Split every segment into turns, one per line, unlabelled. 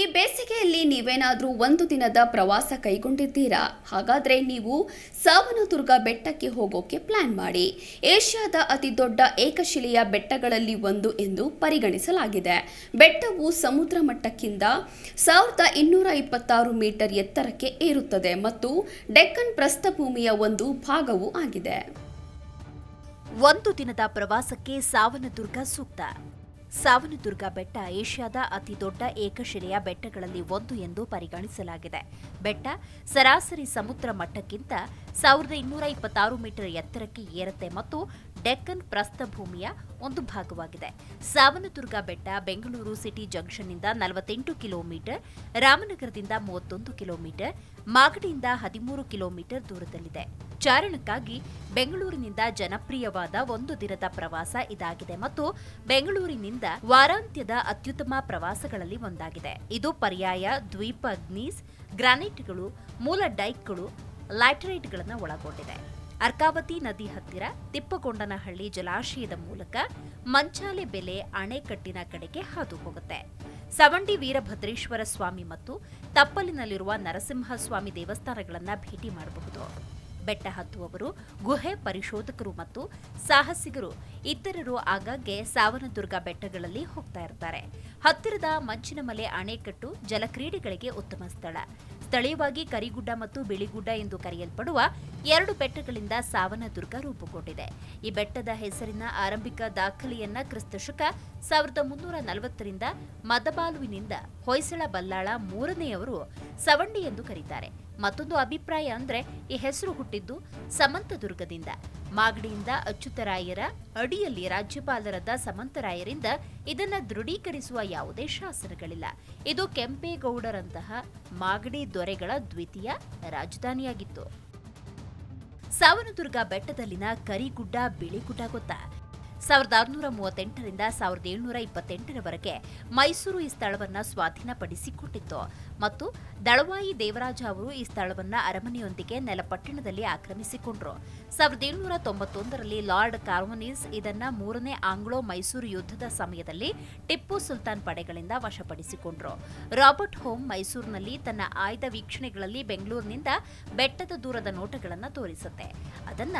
ಈ ಬೇಸಿಗೆಯಲ್ಲಿ ನೀವೇನಾದರೂ ಒಂದು ದಿನದ ಪ್ರವಾಸ ಕೈಗೊಂಡಿದ್ದೀರಾ? ಹಾಗಾದರೆ ನೀವು ಸಾವನದುರ್ಗ ಬೆಟ್ಟಕ್ಕೆ ಹೋಗೋಕೆ ಪ್ಲಾನ್ ಮಾಡಿ. ಏಷ್ಯಾದ ಅತಿ ದೊಡ್ಡ ಏಕಶಿಲೆಯ ಬೆಟ್ಟಗಳಲ್ಲಿ ಒಂದು ಎಂದು ಪರಿಗಣಿಸಲಾಗಿದೆ. ಬೆಟ್ಟವು ಸಮುದ್ರ ಮಟ್ಟಕ್ಕಿಂತ ಸಾವಿರದ ಇನ್ನೂರ ಇಪ್ಪತ್ತಾರು ಮೀಟರ್ ಎತ್ತರಕ್ಕೆ ಏರುತ್ತದೆ ಮತ್ತು ಡೆಕ್ಕನ್ ಪ್ರಸ್ಥಭೂಮಿಯ ಒಂದು ಭಾಗವೂ ಆಗಿದೆ.
ಒಂದು ದಿನದ ಪ್ರವಾಸಕ್ಕೆ ಸಾವನದುರ್ಗ ಸೂಕ್ತ. ಸಾವನದುರ್ಗ ಬೆಟ್ಟ ಏಷ್ಯಾದ ಅತಿ ದೊಡ್ಡ ಏಕಶಿಲೆಯ ಬೆಟ್ಟಗಳಲ್ಲಿ ಒಂದು ಎಂದು ಪರಿಗಣಿಸಲಾಗಿದೆ. ಬೆಟ್ಟ ಸರಾಸರಿ ಸಮುದ್ರ ಮಟ್ಟಕ್ಕಿಂತ ಸಾವಿರದ ಇನ್ನೂರ ಇಪ್ಪತ್ತಾರು ಮೀಟರ್ ಎತ್ತರಕ್ಕೆ ಏರುತ್ತೆ ಮತ್ತು ಡೆಕ್ಕನ್ ಪ್ರಸ್ಥಭೂಮಿಯ ಒಂದು ಭಾಗವಾಗಿದೆ. ಸಾವನದುರ್ಗ ಬೆಟ್ಟ ಬೆಂಗಳೂರು ಸಿಟಿ ಜಂಕ್ಷನ್ನಿಂದ ನಲವತ್ತೆಂಟು ಕಿಲೋಮೀಟರ್, ರಾಮನಗರದಿಂದ ಮೂವತ್ತೊಂದು ಕಿಲೋಮೀಟರ್, ಮಾಗಡಿಯಿಂದ ಹದಿಮೂರು ಕಿಲೋಮೀಟರ್ ದೂರದಲ್ಲಿದೆ. ಚಾರಣಕ್ಕಾಗಿ ಬೆಂಗಳೂರಿನಿಂದ ಜನಪ್ರಿಯವಾದ ಒಂದು ದಿನದ ಪ್ರವಾಸ ಇದಾಗಿದೆ ಮತ್ತು ಬೆಂಗಳೂರಿನಿಂದ ವಾರಾಂತ್ಯದ ಅತ್ಯುತ್ತಮ ಪ್ರವಾಸಗಳಲ್ಲಿ ಒಂದಾಗಿದೆ. ಇದು ಪರ್ಯಾಯ ದ್ವೀಪ ಅಗ್ನೀಸ್ ಗ್ರಾನೈಟ್ಗಳು, ಮೂಲ ಡೈಕ್ಗಳು, ಲ್ಯಾಟರೈಟ್ಗಳನ್ನು ಒಳಗೊಂಡಿದೆ. ಅರ್ಕಾವತಿ ನದಿ ಹತ್ತಿರ ತಿಪ್ಪಗೊಂಡನಹಳ್ಳಿ ಜಲಾಶಯದ ಮೂಲಕ ಮಂಚಾಲೆ ಬೆಲೆ ಅಣೆಕಟ್ಟಿನ ಕಡೆಗೆ ಹಾದು ಹೋಗುತ್ತೆ ಸವಂಡಿ ವೀರಭದ್ರೇಶ್ವರ ಸ್ವಾಮಿ ಮತ್ತು ತಪ್ಪಲಿನಲ್ಲಿರುವ ನರಸಿಂಹಸ್ವಾಮಿ ದೇವಸ್ಥಾನಗಳನ್ನು ಭೇಟಿ ಮಾಡಬಹುದು. ಬೆಟ್ಟ ಹತ್ತುವವರು, ಗುಹೆ ಪರಿಶೋಧಕರು ಮತ್ತು ಸಾಹಸಿಗರು ಇತರರು ಆಗಾಗ್ಗೆ ಸಾವನದುರ್ಗ ಬೆಟ್ಟಗಳಲ್ಲಿ ಹೋಗ್ತಾ ಇರ್ತಾರೆ. ಹತ್ತಿರದ ಮಂಚಿನಮಲೆ ಅಣೆಕಟ್ಟು ಜಲಕ್ರೀಡೆಗಳಿಗೆ ಉತ್ತಮ ಸ್ಥಳ. ಸ್ಥಳೀಯವಾಗಿ ಕರಿಗುಡ್ಡ ಮತ್ತು ಬಿಳಿಗುಡ್ಡ ಎಂದು ಕರೆಯಲ್ಪಡುವ ಎರಡು ಬೆಟ್ಟಗಳಿಂದ ಸಾವನದುರ್ಗ ರೂಪುಗೊಂಡಿದೆ. ಈ ಬೆಟ್ಟದ ಹೆಸರಿನ ಆರಂಭಿಕ ದಾಖಲೆಯನ್ನ ಕ್ರಿಸ್ತಶಕ ಸಾವಿರದ ಮುನ್ನೂರ ನಲವತ್ತರಿಂದ ಮದಬಾಲುವಿನಿಂದ ಹೊಯ್ಸಳ ಬಲ್ಲಾಳ ಮೂರನೆಯವರು ಸವಂಡಿ ಎಂದು ಕರೀತಾರೆ. ಮತ್ತೊಂದು ಅಭಿಪ್ರಾಯ ಅಂದ್ರೆ ಈ ಹೆಸರು ಹುಟ್ಟಿದ್ದು ಸಮಂತದುರ್ಗದಿಂದ. ಮಾಗಡಿಯಿಂದ ಅಚ್ಯುತರಾಯರ ಅಡಿಯಲ್ಲಿ ರಾಜ್ಯಪಾಲರಾದ ಸಮಂತರಾಯರಿಂದ ಇದನ್ನ ದೃಢೀಕರಿಸುವ ಯಾವುದೇ ಶಾಸನಗಳಿಲ್ಲ. ಇದು ಕೆಂಪೇಗೌಡರಂತಹ ಮಾಗಡಿ ದೊರೆಗಳ ದ್ವಿತೀಯ ರಾಜಧಾನಿಯಾಗಿತ್ತು. ಸಾವನದುರ್ಗ ಬೆಟ್ಟದಲ್ಲಿನ ಕರಿಗುಡ್ಡ ಬಿಳಿಗುಡ್ಡ ಗೊತ್ತಾ. ಸಾವಿರದ ಆರುನೂರ ಮೂವತ್ತೆಂಟರಿಂದ ಸಾವಿರದ ಏಳುನೂರ ಇಪ್ಪತ್ತೆಂಟರವರೆಗೆ ಮೈಸೂರು ಈ ಸ್ಥಳವನ್ನು ಸ್ವಾಧೀನಪಡಿಸಿಕೊಂಡಿತ್ತು ಮತ್ತು ದಳವಾಯಿ ದೇವರಾಜ ಅವರು ಈ ಸ್ಥಳವನ್ನು ಅರಮನೆಯೊಂದಿಗೆ ನೆಲಪಟ್ಟಣದಲ್ಲಿ ಆಕ್ರಮಿಸಿಕೊಂಡರು. ಸಾವಿರದ ಏಳುನೂರ ತೊಂಬತ್ತೊಂದರಲ್ಲಿ ಲಾರ್ಡ್ ಕಾರ್ವನೀಸ್ ಇದನ್ನ ಮೂರನೇ ಆಂಗ್ಲೋ ಮೈಸೂರು ಯುದ್ಧದ ಸಮಯದಲ್ಲಿ ಟಿಪ್ಪು ಸುಲ್ತಾನ್ ಪಡೆಗಳಿಂದ ವಶಪಡಿಸಿಕೊಂಡರು. ರಾಬರ್ಟ್ ಹೋಮ್ ಮೈಸೂರಿನಲ್ಲಿ ತನ್ನ ಆಯ್ದ ವೀಕ್ಷಣೆಗಳಲ್ಲಿ ಬೆಂಗಳೂರಿನಿಂದ ಬೆಟ್ಟದ ದೂರದ ನೋಟಗಳನ್ನು ತೋರಿಸುತ್ತೆ. ಅದನ್ನ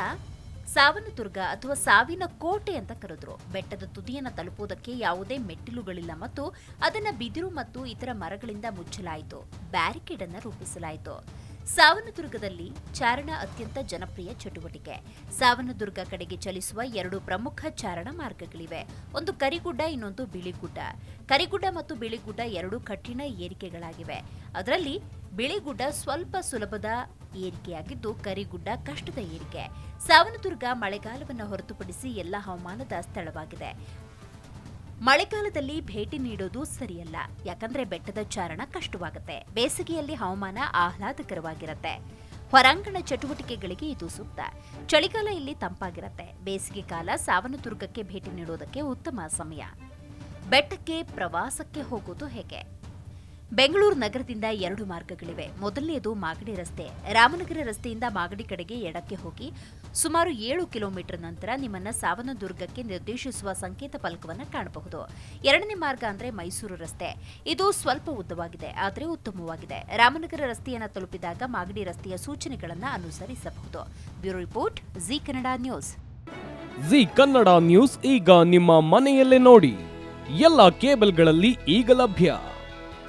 ಸಾವನದುರ್ಗ ಅಥವಾ ಸಾವಿನ ಕೋಟೆ ಅಂತ ಕರೆದ್ರು. ಬೆಟ್ಟದ ತುದಿಯನ್ನು ತಲುಪುವುದಕ್ಕೆ ಯಾವುದೇ ಮೆಟ್ಟಿಲುಗಳಿಲ್ಲ ಮತ್ತು ಅದನ್ನ ಬಿದಿರು ಮತ್ತು ಇತರ ಮರಗಳಿಂದ ಮುಚ್ಚಲಾಯಿತು. ಬ್ಯಾರಿಕೇಡ್ ಅನ್ನು ರೂಪಿಸಲಾಯಿತು. ಸಾವನದುರ್ಗದಲ್ಲಿ ಚಾರಣ ಅತ್ಯಂತ ಜನಪ್ರಿಯ ಚಟುವಟಿಕೆ. ಸಾವನದುರ್ಗ ಕಡೆಗೆ ಚಲಿಸುವ ಎರಡು ಪ್ರಮುಖ ಚಾರಣ ಮಾರ್ಗಗಳಿವೆ. ಒಂದು ಕರಿಗುಡ್ಡ, ಇನ್ನೊಂದು ಬಿಳಿಗುಡ್ಡ. ಕರಿಗುಡ್ಡ ಮತ್ತು ಬಿಳಿಗುಡ್ಡ ಎರಡು ಕಠಿಣ ಏರಿಕೆಗಳಾಗಿವೆ. ಅದರಲ್ಲಿ ಬಿಳಿಗುಡ್ಡ ಸ್ವಲ್ಪ ಸುಲಭದ ಏರಿಕೆಯಾಗಿದ್ದು ಕರಿಗುಡ್ಡ ಕಷ್ಟದ ಏರಿಕೆ. ಸಾವನದುರ್ಗ ಮಳೆಗಾಲವನ್ನು ಹೊರತುಪಡಿಸಿ ಎಲ್ಲ ಹವಾಮಾನದ ಸ್ಥಳವಾಗಿದೆ. ಮಳೆಗಾಲದಲ್ಲಿ ಭೇಟಿ ನೀಡೋದು ಸರಿಯಲ್ಲ. ಯಾಕಂದ್ರೆ ಬೆಟ್ಟದ ಚಾರಣ ಕಷ್ಟವಾಗುತ್ತೆ. ಬೇಸಿಗೆಯಲ್ಲಿ ಹವಾಮಾನ ಆಹ್ಲಾದಕರವಾಗಿರುತ್ತೆ. ಹೊರಾಂಗಣ ಚಟುವಟಿಕೆಗಳಿಗೆ ಇದು ಸೂಕ್ತ. ಚಳಿಗಾಲ ಇಲ್ಲಿ ತಂಪಾಗಿರುತ್ತೆ. ಬೇಸಿಗೆ ಕಾಲ ಸಾವನದುರ್ಗಕ್ಕೆ ಭೇಟಿ ನೀಡೋದಕ್ಕೆ ಉತ್ತಮ ಸಮಯ. ಬೆಟ್ಟಕ್ಕೆ ಪ್ರವಾಸಕ್ಕೆ ಹೋಗೋದು ಹೇಗೆ? ಬೆಂಗಳೂರು ನಗರದಿಂದ ಎರಡು ಮಾರ್ಗಗಳಿವೆ. ಮೊದಲನೆಯದು ಮಾಗಡಿ ರಸ್ತೆ. ರಾಮನಗರ ರಸ್ತೆಯಿಂದ ಮಾಗಡಿ ಕಡೆಗೆ ಎಡಕ್ಕೆ ಹೋಗಿ ಸುಮಾರು ಏಳು ಕಿಲೋಮೀಟರ್ ನಂತರ ನಿಮ್ಮನ್ನ ಸಾವನದುರ್ಗಕ್ಕೆ ನಿರ್ದೇಶಿಸುವ ಸಂಕೇತ ಫಲಕವನ್ನು ಕಾಣಬಹುದು. ಎರಡನೇ ಮಾರ್ಗ ಅಂದ್ರೆ ಮೈಸೂರು ರಸ್ತೆ. ಇದು ಸ್ವಲ್ಪ ಉದ್ದವಾಗಿದೆ, ಆದರೆ ಉತ್ತಮವಾಗಿದೆ. ರಾಮನಗರ ರಸ್ತೆಯನ್ನು ತಲುಪಿದಾಗ ಮಾಗಡಿ ರಸ್ತೆಯ ಸೂಚನೆಗಳನ್ನು ಅನುಸರಿಸಬಹುದು. Bureau report, Zee Kannada news.
Zee Kannada news ಈಗ ನಿಮ್ಮ ಮನೆಯಲ್ಲೇ ನೋಡಿ. ಎಲ್ಲ ಕೇಬಲ್ಗಳಲ್ಲಿ ಈಗ ಲಭ್ಯ.